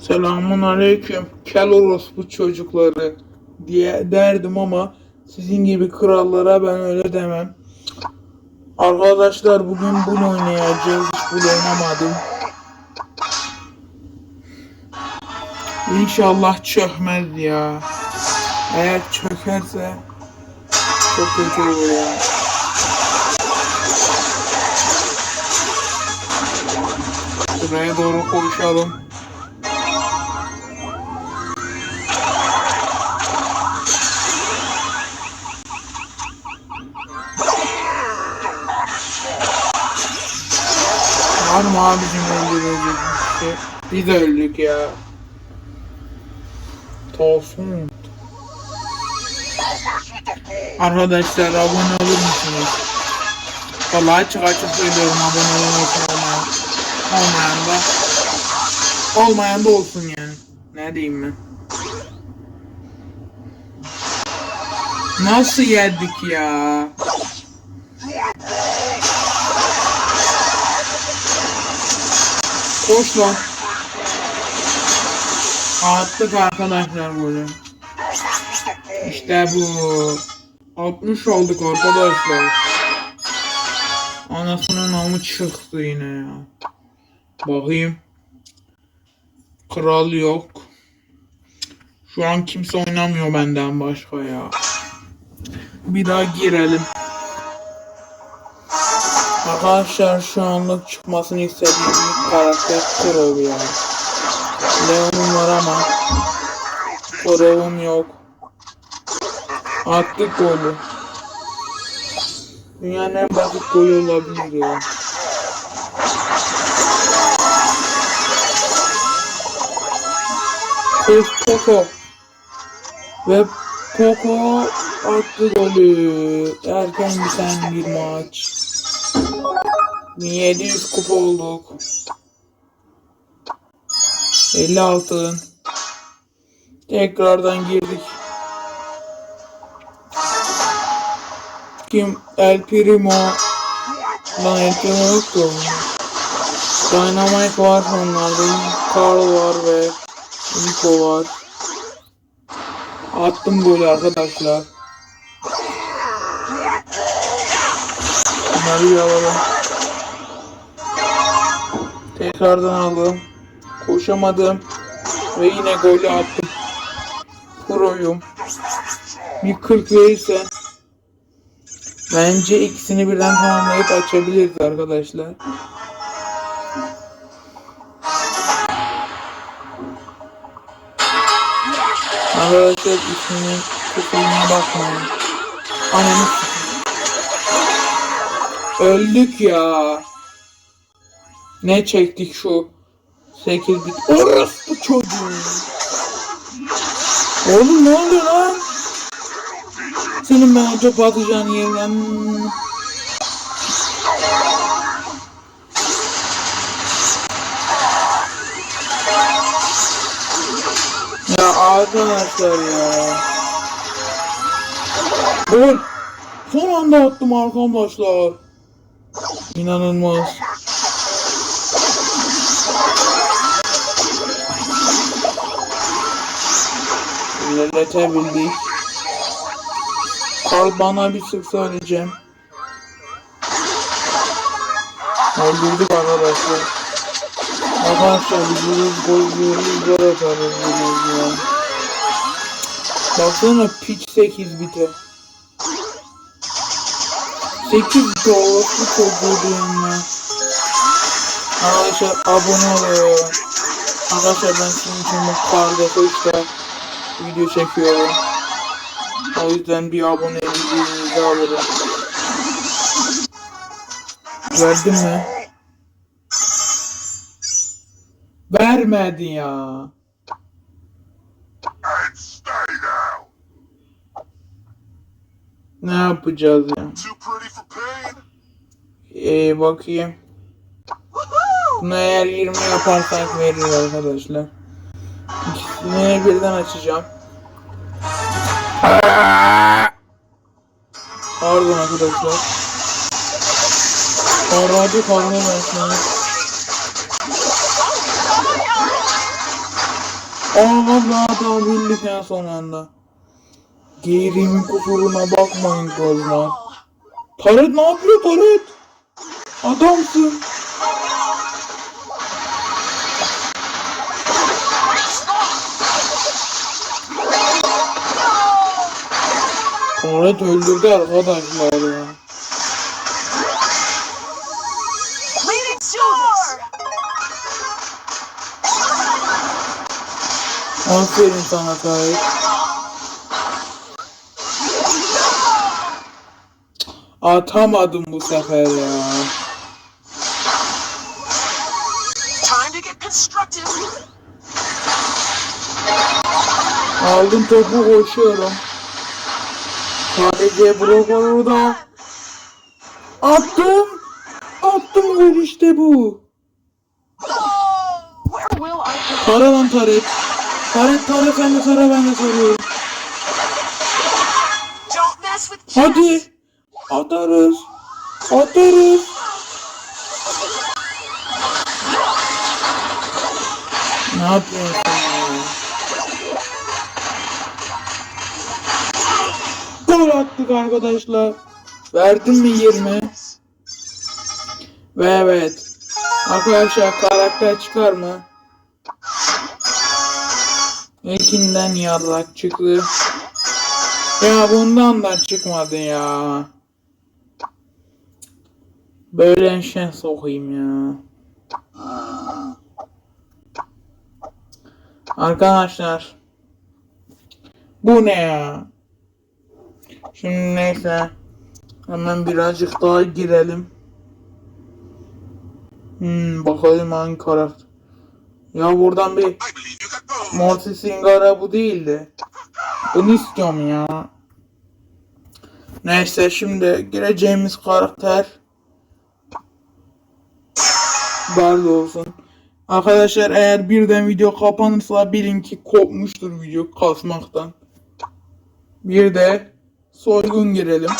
Selamun aleyküm. Kel orospu çocukları diye derdim ama sizin gibi krallara ben öyle demem. Arkadaşlar bugün bunu oynayacağız. Hiç bunu oynamadım. İnşallah çökmez ya. Eğer çökerse çok kötü olur ya. Buraya doğru koşalım. Mı abicim öldürecek bir şey? Biz öldük ya. Tosun. Arkadaşlar abone olur musunuz? Vallahi açık açık söylüyorum abone olmasın olmayan. Olmayan da olmayan da olsun yani. Ne diyeyim ben? Nasıl yedik ya? Koş lan. Attık arkadaşlar böyle. İşte bu. 60 olduk arkadaşlar. Anasının namı çıktı yine ya. Bakayım. Kral yok. Şu an kimse oynamıyor benden başka ya. Bir daha girelim. Arkadaşlar şu anlık çıkmasını istediğim bir karakter Kurov ya. Leon'um var ama Kurov'um yok. Attık golü. Dünyanın en basit golü olabilir ya. Kız Poco. Ve Poco attı golü. Erken biten bir maç. 1700 kupa olduk. 50 altın. Tekrardan girdik. Kim? El Primo. Lan El Primo yoktu. Dynamite var onlarda. Carl var ve Nico var. Attım golü arkadaşlar. Bunları bir alalım. Tekrardan aldım. Koşamadım. Ve yine golü attım. Pro'yum. Bir 40 verirse bence ikisini birden tamamlayıp açabiliriz arkadaşlar. Arkadaşlar isminin kusuruna bakmayın. Ananı Öldük ya. Ne çektik şu 8 bit. Orospu çocuğu. Oğlum ne oluyor lan? Senin ben acaba atacağın yerden... Ya arkadaşlar ya. Gol. Son anda attım arkadaşlar. İnanılmaz. İlerletebildik. Karl bana bir sık söyleyeceğim. Öldürdük arkadaşlar. Arkadaşlar biz vururuz gol yiyoruz gol atarız vururuz ya. Baksana piç 8 bite. 8 dolar bu çocuğu diyorum ya. Arkadaşlar abone olun. Arkadaşlar ben sizin için bu kardeşe işte video çekiyorum. O yüzden bir aboneliğinizi alırım. Verdin mi? Vermedi ya. Ne yapacağız ya? Ee, bakayım. Bunu eğer 20 yaparsak verir arkadaşlar. İkisini birden açacağım. Pardon arkadaşlar. Aradı karnı ben şimdi. Aa da bildik en son anda. Geğirimin kusuruna bakmayın kızlar. Taret ne yapıyor Taret? Adamsın. Taret öldürdü arkadaşlar ya. Aferin sana Taret. Atamadım bu sefer ya. Aldım topu koşuyorum. Sadece blok orada. Attım. Attım gol işte bu. Tara lan Taret. Taret Taret sen de tara ben de chess. Hadi. Atarız. Atarız. Ne yapıyorsun Gol attık arkadaşlar. Verdin mi 20? Ve evet. Arkadaşlar karakter çıkar mı? İlkinden yarrak çıktı. Ya bundan da çıkmadı ya. Böyle şen sokayım ya. Arkadaşlar. Bu ne ya? Şimdi neyse. Hemen birazcık daha girelim. Hmm, bakalım hangi karakter. Ya buradan bir Morty Singara bu değildi. Bunu istiyorum ya. Neyse şimdi gireceğimiz karakter Barley olsun. Arkadaşlar eğer birden video kapanırsa bilin ki kopmuştur video kasmaktan. Bir de soygun girelim.